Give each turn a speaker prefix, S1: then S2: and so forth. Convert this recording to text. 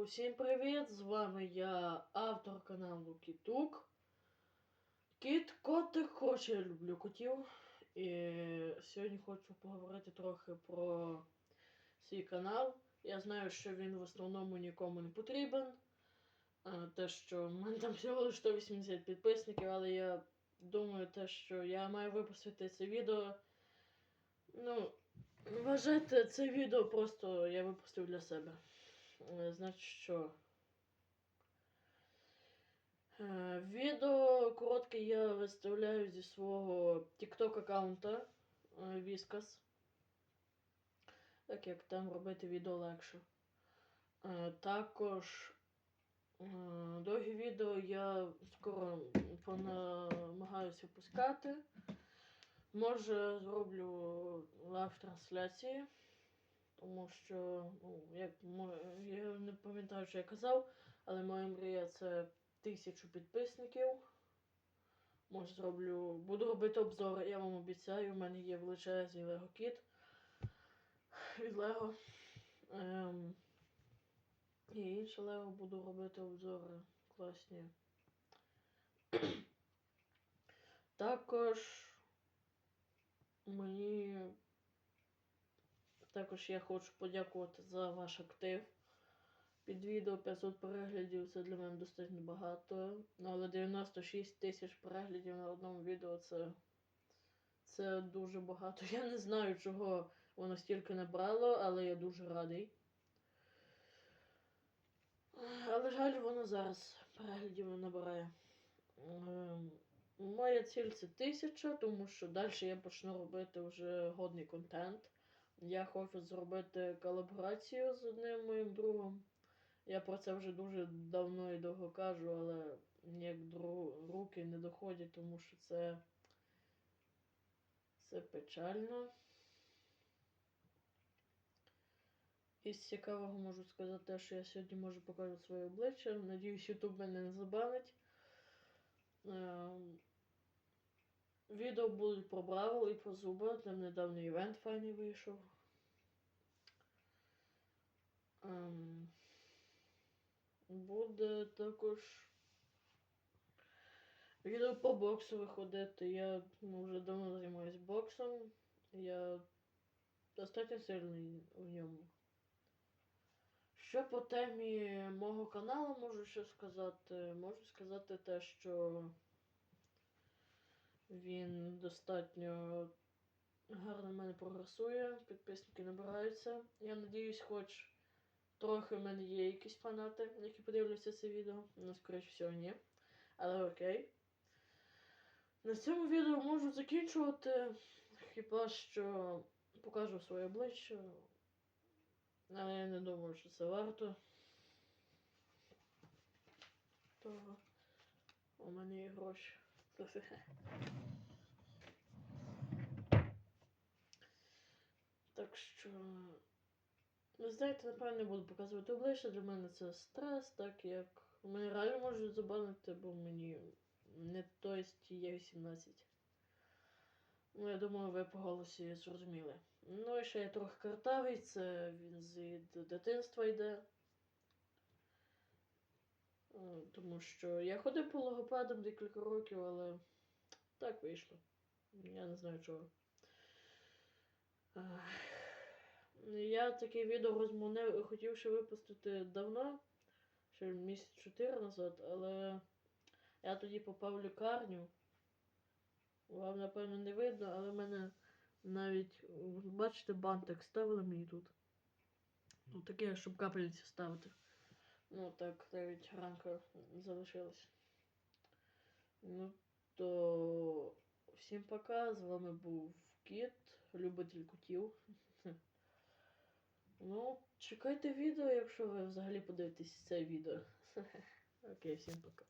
S1: Усім привіт! З вами я, автор каналу Кітук. Кіт, котик, коротше, я люблю котів. І сьогодні хочу поговорити трохи про свій канал. Я знаю, що він в основному нікому не потрібен. Те, що в мене там всього лише 180 підписників, але я думаю, те, що я маю випустити це відео. Ну, вважайте це відео просто я випустив для себе. Е, Значить що. Е, Відео коротке я виставляю зі свого TikTok аккаунта е, Віскас. Так як там робити відео легше. Також довгі відео я скоро намагаюся випускати. Може зроблю лайв-трансляції. Тому що, ну, як пам'ятаю, що я казав, але моя мрія це тисячу підписників. Може зроблю. Буду робити обзори, я вам обіцяю. У мене є величезний Лего Кіт від Лего. Ем, і інше Лего буду робити обзори класні. Також мені також я хочу подякувати за ваш актив. Під відео 500 переглядів це для мене достатньо багато. Ну, але 96 тисяч переглядів на одному відео це, це дуже багато. Я не знаю, чого воно стільки набрало, але я дуже радий. Але жаль, воно зараз переглядів не набирає. Ем, Моя ціль це тисяча, тому що далі я почну робити вже годний контент. Я хочу зробити колаборацію з одним моїм другом. Я про це вже дуже давно і довго кажу, але ніяк руки не доходять, тому що це, це печально. Із цікавого можу сказати, те, що я сьогодні можу показати своє обличчя. Надіюсь, Ютуб мене не забанить. Ем, Відео будуть про Бравл і про зуби. Там недавно івент файний вийшов. Ем, буде також відео по боксу виходити. Я ну, вже давно займаюся боксом. Я достатньо сильний в ньому. Що по темі мого каналу можу ще сказати? Можу сказати те, що він достатньо гарно в мене прогресує, підписники набираються. Я надіюсь, хоч трохи в мене є якісь фанати, які подивляться це відео. Ну, скоріше всього, ні. Але окей. На цьому відео можу закінчувати. Хіба що покажу своє обличчя. Але я не думаю, що це варто. Того. У мене є гроші. Так що. Ви знаєте, напевно, не буду показувати обличчя. Для мене це стрес, так як мене реально можуть забанити, бо мені не той є 18. Ну, я думаю, ви по голосі зрозуміли. Ну і ще я трохи картавий, це він з дитинства йде. Е, Тому що я ходив по логопедам декілька років, але так вийшло. Я не знаю чого. Ах. Я таке відео розмовне хотів ще випустити давно, ще місяць 4 назад, але я тоді попав в лікарню. Вам, напевно, не видно, але в мене навіть, бачите, бантик ставили мені тут. Ну, таке, щоб капельниці ставити. Ну так, навіть ранка залишилась. Ну, то всім пока. З вами був Кіт, любитель котів. Ну, чекайте відео, якщо ви взагалі подивитесь це відео. Окей, всім пока.